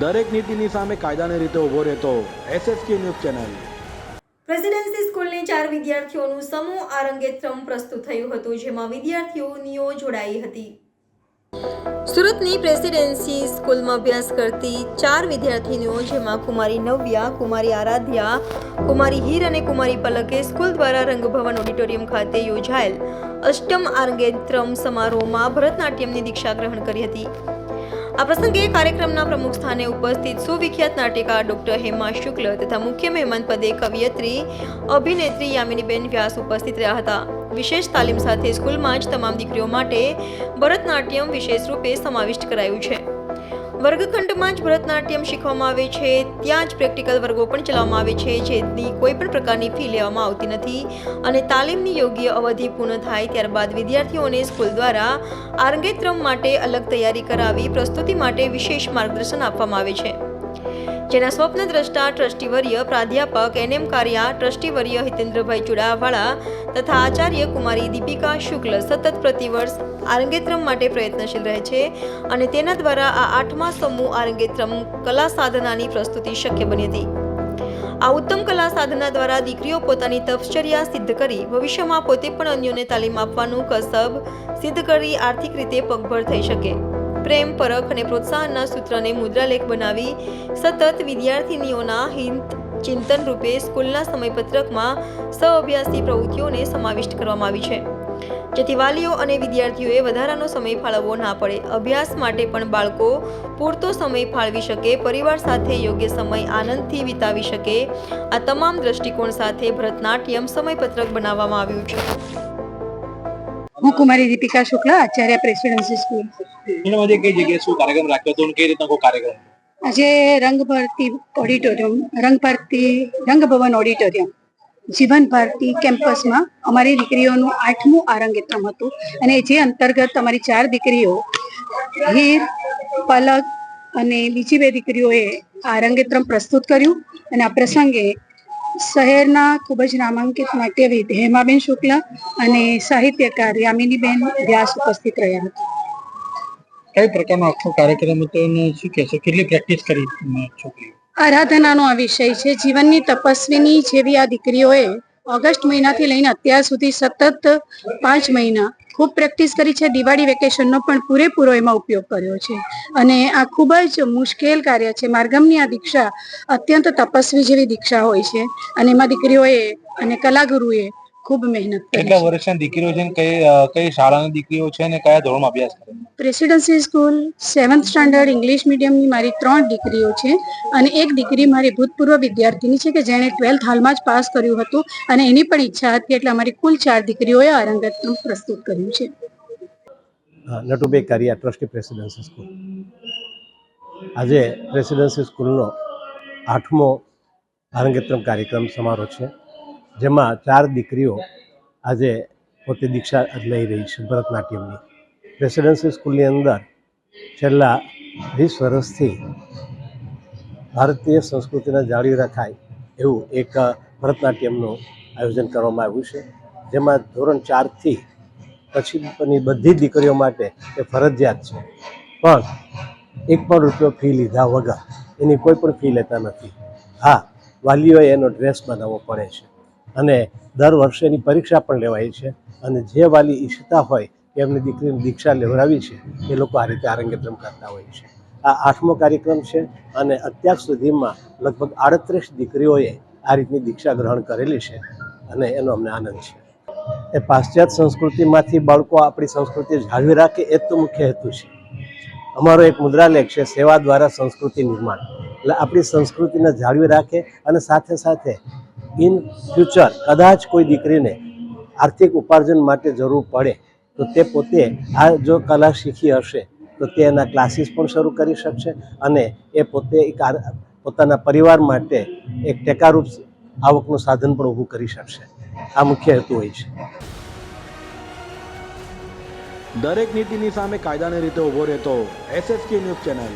દરેક નીતિની સામે કાયદાની રીતે ઊભો રહેતો એસએસકે ન્યૂઝ ચેનલ. પ્રેસિડેન્સી સ્કૂલની ચાર વિદ્યાર્થીઓનું સમૂહ આરંગેત્રમ પ્રસ્તુત થયું હતું જેમાં વિદ્યાર્થીઓનીઓ જોડાઈ હતી. સુરતની પ્રેસિડેન્સી સ્કૂલમાં અભ્યાસ કરતી ચાર વિદ્યાર્થીનીઓ જેમાં કુમારી નવ્યા કુમારી આરાધ્યા કુમારી હીર અને કુમારી પલકે સ્કૂલ દ્વારા રંગભવન ઓડિટોરિયમ ખાતે યોજાયેલ અષ્ટમ આરંગેત્રમ સમારોહમાં ભરતનાટ્યમની દીક્ષા ગ્રહણ કરી હતી. આ પ્રસંગે કાર્યક્રમના પ્રમુખ સ્થાને ઉપસ્થિત સુવિખ્યાત નાટ્યકાર ડોક્ટર હેમા શુક્લ તથા મુખ્ય મહેમાન પદે કવિયત્રી, અભિનેત્રી યામિનીબેન વ્યાસ ઉપસ્થિત રહ્યા હતા. વિશેષ તાલીમ સાથે સ્કૂલમાં જ તમામ દીકરીઓ માટે ભરતનાટ્યમ વિશેષ રૂપે સમાવિષ્ટ કરાયું છે. વર્ગખંડમાં જ ભરતનાટ્યમ શીખવામાં આવે છે. ત્યાં જ પ્રેક્ટિકલ વર્ગો પણ ચલાવવામાં આવે છે, જેની કોઈ પણ પ્રકારની ફી લેવામાં આવતી નથી અને તાલીમની યોગ્ય અવધિ પૂર્ણ થાય ત્યારબાદ વિદ્યાર્થીઓને સ્કૂલ દ્વારા આરંગેત્રમ માટે અલગ તૈયારી કરાવી પ્રસ્તુતિ માટે વિશેષ માર્ગદર્શન આપવામાં આવે છે. જેના સ્વપ્ન દ્રષ્ટા ટ્રસ્ટીવર્ય પ્રાધ્યાપક એન એમ કારિયા ટ્રસ્ટીવર્ય હિતેન્દ્રભાઈ ચુડાવાળા તથા આચાર્ય કુમારી દીપિકા શુક્લ સતત પ્રતિવર્ષ આરંગેત્રમ માટે પ્રયત્નશીલ રહે છે અને તેના દ્વારા આ આઠમા સમૂહ આરંગેત્રમ કલા સાધનાની પ્રસ્તુતિ શક્ય બની હતી. આ ઉત્તમ કલા સાધના દ્વારા દીકરીઓ પોતાની તપશ્ચર્યા સિદ્ધ કરી ભવિષ્યમાં પોતે પણ અન્યોને તાલીમ આપવાનું કસબ સિદ્ધ કરી આર્થિક રીતે પગભર થઈ શકે. પ્રેમ, પરખ અને પ્રોત્સાહનના સૂત્રને મુદ્રાલેખ બનાવી સતત વિદ્યાર્થીનીઓના હિત, ચિંતન રૂપે સ્કૂલના સમયપત્રકમાં સહઅભ્યાસી પ્રવૃત્તિઓને સમાવિષ્ટ કરવામાં આવી છે. જેથી વાલીઓ અને વિદ્યાર્થીઓએ વધારાનો સમય ફાળવવો ના પડે. અભ્યાસ માટે પણ બાળકો પૂરતો સમય ફાળવી શકે, પરિવાર સાથે યોગ્ય સમય આનંદથી વિતાવી શકે. આ તમામ દ્રષ્ટિકોણ સાથે ભરતનાટ્યમ સમયપત્રક બનાવવામાં આવ્યું છે. હું કુમારી દીપિકા શુક્લા, આચાર્ય પ્રેસિડેન્સી સ્કૂલ. એના માટે કઈ જગ્યાએ શું કાર્યક્રમ રાખ્યો હતો અને કઈ રીતનો કાર્યક્રમ? આજે રંગ ભારતી ઓડિટોરિયમ રંગ ભારતી રંગભવન ઓડિટોરિયમ જીવન ભારતી કેમ્પસમાં અમારી દીકરીઓનું આઠમું આરંગેત્રમ હતું. અને જે અંતર્ગત અમારી ચાર દીકરીઓ હીર પલક અને બીજી બે દીકરીઓએ આરંગેત્રમ પ્રસ્તુત કર્યું. અને આ પ્રસંગે શહેરના ખૂબ જ નામાંકિત નાટ્યવિદ હેમાબેન શુક્લા અને સાહિત્યકાર યામિનીબેન વ્યાસ ઉપસ્થિત રહ્યા હતા. કઈ પ્રકારનો આખો કાર્યક્રમ હતો અને શું કહેશો કેટલી પ્રેક્ટિસ કરી છોકરીઓ? આરાધનાનો આ વિષય છે. જીવનની તપસ્વીની જેવી આ દીકરીઓએ ઓગસ્ટ મહિનાથી લઈને અત્યાર સુધી સતત પાંચ મહિના ખૂબ પ્રેક્ટિસ કરી છે. દિવાળી વેકેશનનો પણ પૂરેપૂરો એમાં ઉપયોગ કર્યો છે. અને આ ખૂબ જ મુશ્કેલ કાર્ય છે. માર્ગમની આ દીક્ષા અત્યંત તપસ્વી જેવી દીક્ષા હોય છે. અને એમાં દીકરીઓએ અને કલાગુરુએ ખૂબ મહેનત કરી કેટલા વર્ષની દીકરીઓ છે ને કઈ કઈ શાળાની દીકરીઓ છે ને કયા ધોરણમાં અભ્યાસ કરે છે? Presidency school seventh standard English મીડિયમની મારી ત્રણ દીકરીઓ છે અને એક દીકરી મારી ભૂતપૂર્વ વિદ્યાર્થીની છે કે જેણે ટ્વેલ્થ હાલમાં જ પાસ કર્યું હતું અને એની પણ ઈચ્છા હતી એટલે અમારી કુલ ચાર દીકરીઓએ આરંગત પ્રસ્તુત કર્યું છે. Natubhai Kariya trustee presidency school. આજે પ્રેસિડેન્સી સ્કૂલનો આઠમો આરંગેત્રમ કાર્યક્રમ સમારોહ છે. જેમાં ચાર દીકરીઓ આજે પોતે દીક્ષા લઈ રહી છે ભરતનાટ્યમની. પ્રેસિડેન્સી સ્કૂલની અંદર છેલ્લા વીસ વર્ષથી ભારતીય સંસ્કૃતિને જાળવી રખાય એવું એક ભરતનાટ્યમનું આયોજન કરવામાં આવ્યું છે. જેમાં ધોરણ ચારથી પછીની બધી દીકરીઓ માટે એ ફરજિયાત છે. પણ એક પણ રૂપિયો ફી લીધા વગર એની કોઈ પણ ફી લેતા નથી. હા, વાલીઓએ એનો ડ્રેસ બનાવવો પડે છે. અને દર વર્ષે એની પરીક્ષા પણ લેવાય છે. અને જે વાલી ઈચ્છતા હોય એમની દીકરીની દીક્ષા લેવડાવી છે, એ લોકો આ રીતે આરંગેત્રમ કરતા હોય છે. આ આઠમો કાર્યક્રમ છે અને અત્યાર સુધીમાં લગભગ આડત્રીસ દીકરીઓએ આ રીતની દીક્ષા ગ્રહણ કરેલી છે અને એનો અમને આનંદ છે. એ પાશ્ચાત્ય સંસ્કૃતિમાંથી બાળકો આપણી સંસ્કૃતિ જાળવી રાખે એ તો મુખ્ય હેતુ છે. અમારો એક મુદ્રાલેખ છે, સેવા દ્વારા સંસ્કૃતિ નિર્માણ. એટલે આપણી સંસ્કૃતિને જાળવી રાખે અને સાથે સાથે ઇન ફ્યુચર કદાચ કોઈ દીકરીને આર્થિક ઉપાર્જન માટે જરૂર પડે, તો તે પોતે આ જો કલા શીખી હશે, તો તે એના ક્લાસીસ પણ શરૂ કરી શકશે અને એ પોતે એક પોતાના પરિવાર માટે એક ટેકારૂપ આવકનું સાધન પણ ઊભું કરી શકશે. આ મુખ્ય હેતુ હોય છે. દરેક નીતિની સામે કાયદાની રીતે ઊભો રહેતો એસએસકે ન્યૂઝ ચેનલ